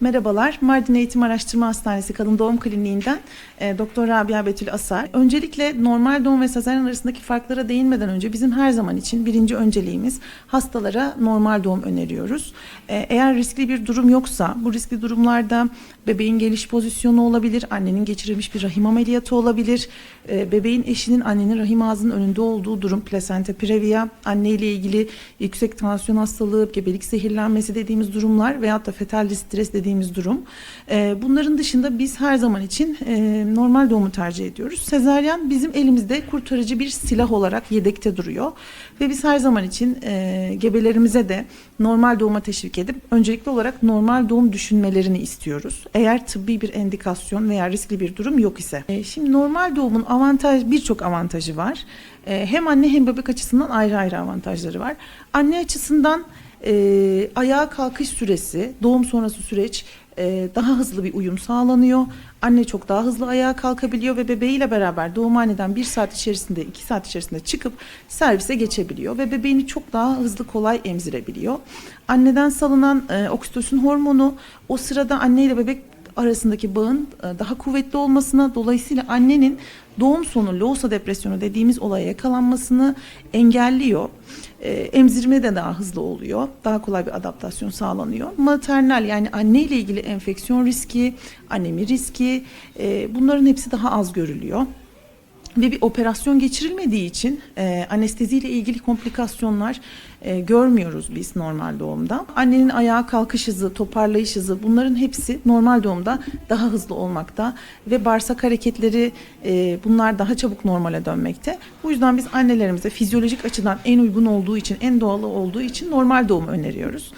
Merhabalar, Mardin Eğitim Araştırma Hastanesi Kadın Doğum Kliniğinden e, Doktor Rabia Betül Asar. Öncelikle normal doğum ve sezaryen arasındaki farklara değinmeden önce bizim her zaman için birinci önceliğimiz hastalara normal doğum öneriyoruz. E, eğer riskli bir durum yoksa, bu riskli durumlarda bebeğin geliş pozisyonu olabilir, annenin geçirilmiş bir rahim ameliyatı olabilir, e, bebeğin eşinin annenin rahim ağzının önünde olduğu durum, plasenta previa, anne ile ilgili yüksek tansiyon hastalığı, gebelik zehirlenmesi dediğimiz durumlar veyahut da fetal stres dediğimiz durum. E, bunların dışında biz her zaman için e, normal doğumu tercih ediyoruz. Sezaryen bizim elimizde kurtarıcı bir silah olarak yedekte duruyor ve biz her zaman için e, gebelerimize de normal doğuma teşvik edip öncelikli olarak normal doğum düşünmelerini istiyoruz. Eğer tıbbi bir endikasyon veya riskli bir durum yok ise. E, şimdi normal doğumun avantaj birçok avantajı var. Hem anne hem bebek açısından ayrı ayrı avantajları var. Anne açısından e, ayağa kalkış süresi, doğum sonrası süreç e, daha hızlı bir uyum sağlanıyor. Anne çok daha hızlı ayağa kalkabiliyor ve bebeğiyle beraber doğumhaneden bir saat içerisinde, iki saat içerisinde çıkıp servise geçebiliyor ve bebeğini çok daha hızlı kolay emzirebiliyor. Anneden salınan e, oksitosin hormonu o sırada anne ile bebek arasındaki bağın e, daha kuvvetli olmasına dolayısıyla annenin doğum sonu loğusa depresyonu dediğimiz olaya yakalanmasını engelliyor. E, emzirme de daha hızlı oluyor. Daha kolay bir adaptasyon sağlanıyor. Maternal yani anne ile ilgili enfeksiyon riski, anemi riski e, bunların hepsi daha az görülüyor ve bir operasyon geçirilmediği için e, anesteziyle ilgili komplikasyonlar e, görmüyoruz biz normal doğumda. Annenin ayağa kalkış hızı, toparlayış hızı bunların hepsi normal doğumda daha hızlı olmakta ve bağırsak hareketleri e, bunlar daha çabuk normale dönmekte. Bu yüzden biz annelerimize fizyolojik açıdan en uygun olduğu için, en doğalı olduğu için normal doğum öneriyoruz.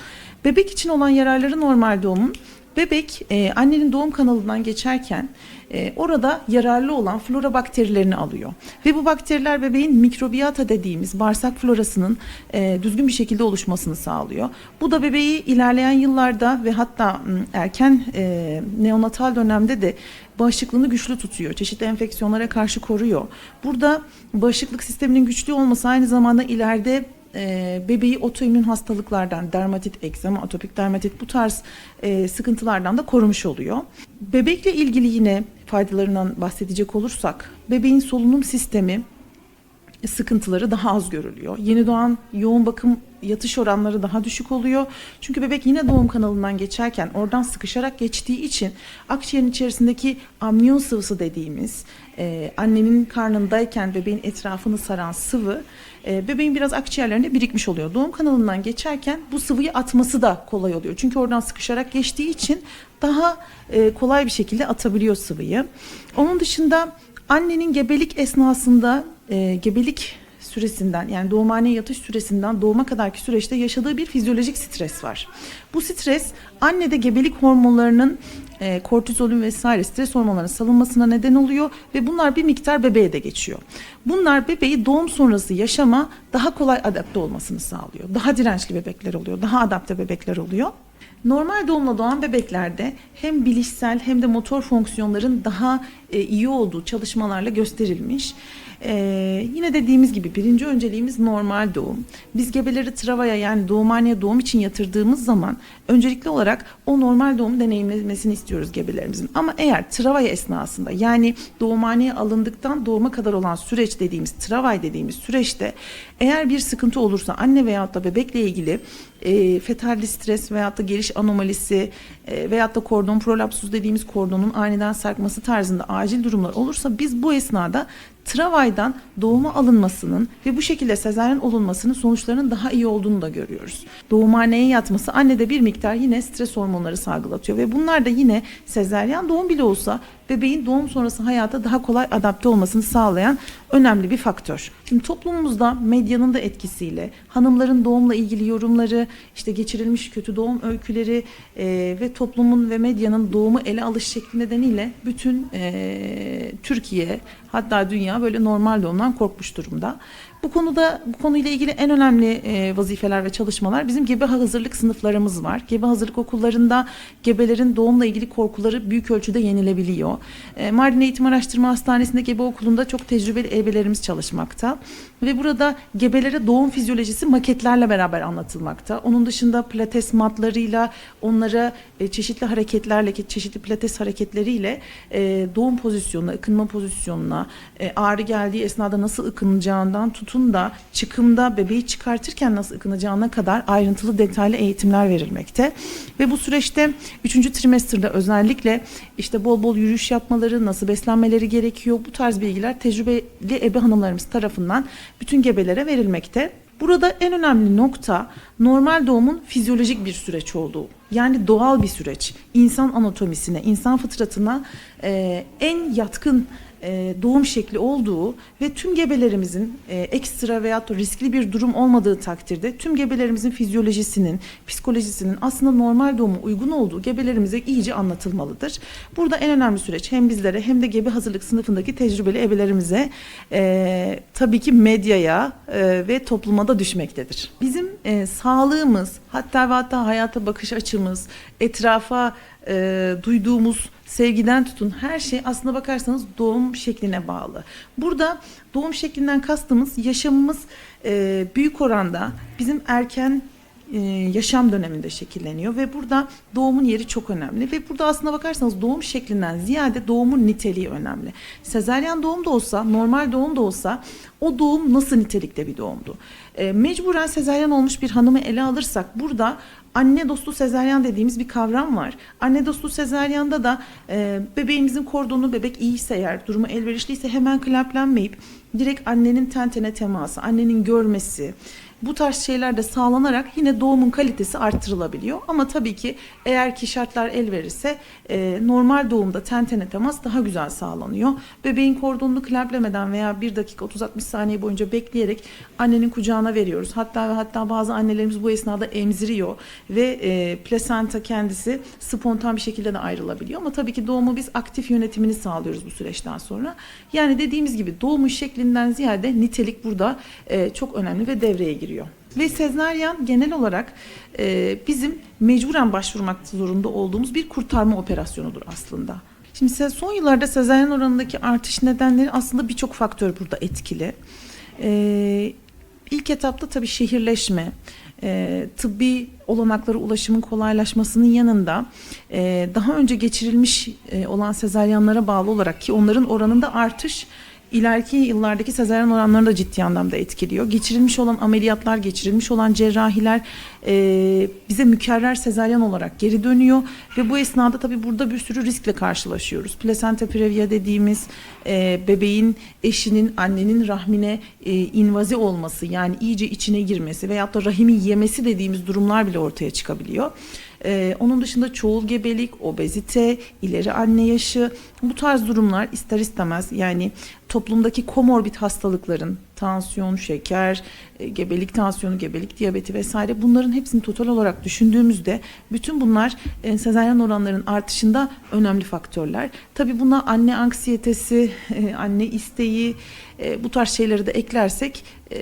Bebek için olan yararları normal doğumun Bebek e, annenin doğum kanalından geçerken e, orada yararlı olan flora bakterilerini alıyor. Ve bu bakteriler bebeğin mikrobiyata dediğimiz bağırsak florasının e, düzgün bir şekilde oluşmasını sağlıyor. Bu da bebeği ilerleyen yıllarda ve hatta erken e, neonatal dönemde de bağışıklığını güçlü tutuyor. Çeşitli enfeksiyonlara karşı koruyor. Burada bağışıklık sisteminin güçlü olması aynı zamanda ileride e, bebeği otoimmün hastalıklardan, dermatit, egzama, atopik dermatit bu tarz e, sıkıntılardan da korumuş oluyor. Bebekle ilgili yine faydalarından bahsedecek olursak, bebeğin solunum sistemi sıkıntıları daha az görülüyor. Yeni doğan yoğun bakım yatış oranları daha düşük oluyor. Çünkü bebek yine doğum kanalından geçerken oradan sıkışarak geçtiği için akciğerin içerisindeki amniyon sıvısı dediğimiz e, annenin karnındayken bebeğin etrafını saran sıvı e, bebeğin biraz akciğerlerinde birikmiş oluyor. Doğum kanalından geçerken bu sıvıyı atması da kolay oluyor. Çünkü oradan sıkışarak geçtiği için daha e, kolay bir şekilde atabiliyor sıvıyı. Onun dışında annenin gebelik esnasında e, gebelik süresinden yani doğumhaneye yatış süresinden doğuma kadarki süreçte yaşadığı bir fizyolojik stres var. Bu stres annede gebelik hormonlarının e, kortizolün vesaire stres hormonlarının salınmasına neden oluyor ve bunlar bir miktar bebeğe de geçiyor. Bunlar bebeği doğum sonrası yaşama daha kolay adapte olmasını sağlıyor. Daha dirençli bebekler oluyor, daha adapte bebekler oluyor. Normal doğumla doğan bebeklerde hem bilişsel hem de motor fonksiyonların daha e, iyi olduğu çalışmalarla gösterilmiş. Ee, yine dediğimiz gibi birinci önceliğimiz normal doğum. Biz gebeleri travaya yani doğumhaneye doğum için yatırdığımız zaman öncelikli olarak o normal doğumu deneyimlemesini istiyoruz gebelerimizin. Ama eğer travaya esnasında yani doğumhaneye alındıktan doğuma kadar olan süreç dediğimiz travay dediğimiz süreçte eğer bir sıkıntı olursa anne veyahut da bebekle ilgili e, fetal stres veyahut da geliş anomalisi e, veyahut da kordon prolapsus dediğimiz kordonun aniden sarkması tarzında acil durumlar olursa biz bu esnada travaydan doğuma alınmasının ve bu şekilde sezaryen olunmasının sonuçlarının daha iyi olduğunu da görüyoruz. Doğumhaneye yatması annede bir miktar yine stres hormonları salgılatıyor ve bunlar da yine sezaryen doğum bile olsa bebeğin doğum sonrası hayata daha kolay adapte olmasını sağlayan önemli bir faktör. Şimdi toplumumuzda medyanın da etkisiyle hanımların doğumla ilgili yorumları, işte geçirilmiş kötü doğum öyküleri e, ve toplumun ve medyanın doğumu ele alış şekli nedeniyle bütün e, Türkiye hatta dünya böyle normal doğumdan korkmuş durumda. Bu konuda bu konuyla ilgili en önemli e, vazifeler ve çalışmalar bizim gebe hazırlık sınıflarımız var. Gebe hazırlık okullarında gebelerin doğumla ilgili korkuları büyük ölçüde yenilebiliyor. E, Mardin Eğitim Araştırma Hastanesi'nde gebe okulunda çok tecrübeli ebelerimiz çalışmakta ve burada gebelere doğum fizyolojisi maketlerle beraber anlatılmakta. Onun dışında pilates matlarıyla onlara e, çeşitli hareketlerle, çeşitli pilates hareketleriyle e, doğum pozisyonuna, ıkınma pozisyonuna, e, ağrı geldiği esnada nasıl ıkınacağından tutun da çıkımda bebeği çıkartırken nasıl ıkınacağına kadar ayrıntılı detaylı eğitimler verilmekte. Ve bu süreçte 3. trimesterde özellikle işte bol bol yürüyüş yapmaları, nasıl beslenmeleri gerekiyor bu tarz bilgiler tecrübeli ebe hanımlarımız tarafından bütün gebelere verilmekte. Burada en önemli nokta normal doğumun fizyolojik bir süreç olduğu. Yani doğal bir süreç. İnsan anatomisine, insan fıtratına e, en yatkın e, doğum şekli olduğu ve tüm gebelerimizin e, ekstra veya riskli bir durum olmadığı takdirde tüm gebelerimizin fizyolojisinin, psikolojisinin aslında normal doğuma uygun olduğu gebelerimize iyice anlatılmalıdır. Burada en önemli süreç hem bizlere hem de gebe hazırlık sınıfındaki tecrübeli ebelerimize e, tabii ki medyaya e, ve topluma da düşmektedir. Bizim e, sağlığımız hatta ve hatta hayata bakış açımız, etrafa e, duyduğumuz sevgiden tutun her şey aslında bakarsanız doğum şekline bağlı. Burada doğum şeklinden kastımız yaşamımız e, büyük oranda bizim erken e, yaşam döneminde şekilleniyor ve burada doğumun yeri çok önemli ve burada aslında bakarsanız doğum şeklinden ziyade doğumun niteliği önemli. Sezaryen doğum da olsa, normal doğum da olsa o doğum nasıl nitelikte bir doğumdu? E, mecburen sezaryen olmuş bir hanımı ele alırsak burada anne dostu sezaryen dediğimiz bir kavram var. Anne dostu sezaryanda da e, bebeğimizin kordonu bebek iyiyse eğer durumu elverişliyse hemen kleplenmeyip direkt annenin tentene teması, annenin görmesi, bu tarz şeyler de sağlanarak yine doğumun kalitesi arttırılabiliyor. Ama tabii ki eğer ki şartlar el verirse e, normal doğumda tentene temas daha güzel sağlanıyor. Bebeğin kordonunu kleplemeden veya 1 dakika 30-60 saniye boyunca bekleyerek annenin kucağına veriyoruz. Hatta ve hatta bazı annelerimiz bu esnada emziriyor ve e, plasenta kendisi spontan bir şekilde de ayrılabiliyor. Ama tabii ki doğumu biz aktif yönetimini sağlıyoruz bu süreçten sonra. Yani dediğimiz gibi doğumun şeklinden ziyade nitelik burada e, çok önemli ve devreye giriyor. Ve sezaryen genel olarak e, bizim mecburen başvurmak zorunda olduğumuz bir kurtarma operasyonudur aslında. Şimdi son yıllarda sezaryen oranındaki artış nedenleri aslında birçok faktör burada etkili. E, ilk etapta tabii şehirleşme, e, tıbbi olanaklara ulaşımın kolaylaşmasının yanında e, daha önce geçirilmiş e, olan sezaryenlara bağlı olarak ki onların oranında artış ileriki yıllardaki sezaryen oranlarını da ciddi anlamda etkiliyor. Geçirilmiş olan ameliyatlar, geçirilmiş olan cerrahiler e, bize mükerrer sezaryen olarak geri dönüyor ve bu esnada tabii burada bir sürü riskle karşılaşıyoruz. Plasenta previa dediğimiz e, bebeğin eşinin annenin rahmine e, invaze olması yani iyice içine girmesi veyahut da rahimi yemesi dediğimiz durumlar bile ortaya çıkabiliyor. Ee, onun dışında çoğul gebelik, obezite, ileri anne yaşı bu tarz durumlar ister istemez yani toplumdaki komorbid hastalıkların tansiyon, şeker, e, gebelik tansiyonu, gebelik diyabeti vesaire bunların hepsini total olarak düşündüğümüzde bütün bunlar e, sezaryen oranların artışında önemli faktörler. Tabii buna anne anksiyetesi, e, anne isteği e, bu tarz şeyleri de eklersek e,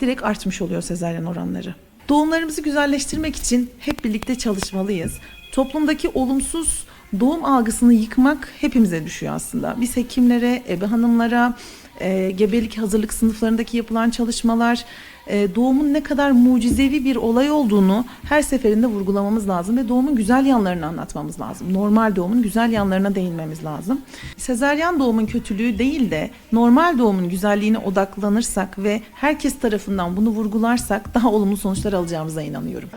direkt artmış oluyor sezaryen oranları. Doğumlarımızı güzelleştirmek için hep birlikte çalışmalıyız. Toplumdaki olumsuz doğum algısını yıkmak hepimize düşüyor aslında. Biz hekimlere, ebe hanımlara, e, gebelik hazırlık sınıflarındaki yapılan çalışmalar e, doğumun ne kadar mucizevi bir olay olduğunu her seferinde vurgulamamız lazım ve doğumun güzel yanlarını anlatmamız lazım. Normal doğumun güzel yanlarına değinmemiz lazım. Sezaryen doğumun kötülüğü değil de normal doğumun güzelliğine odaklanırsak ve herkes tarafından bunu vurgularsak daha olumlu sonuçlar alacağımıza inanıyorum.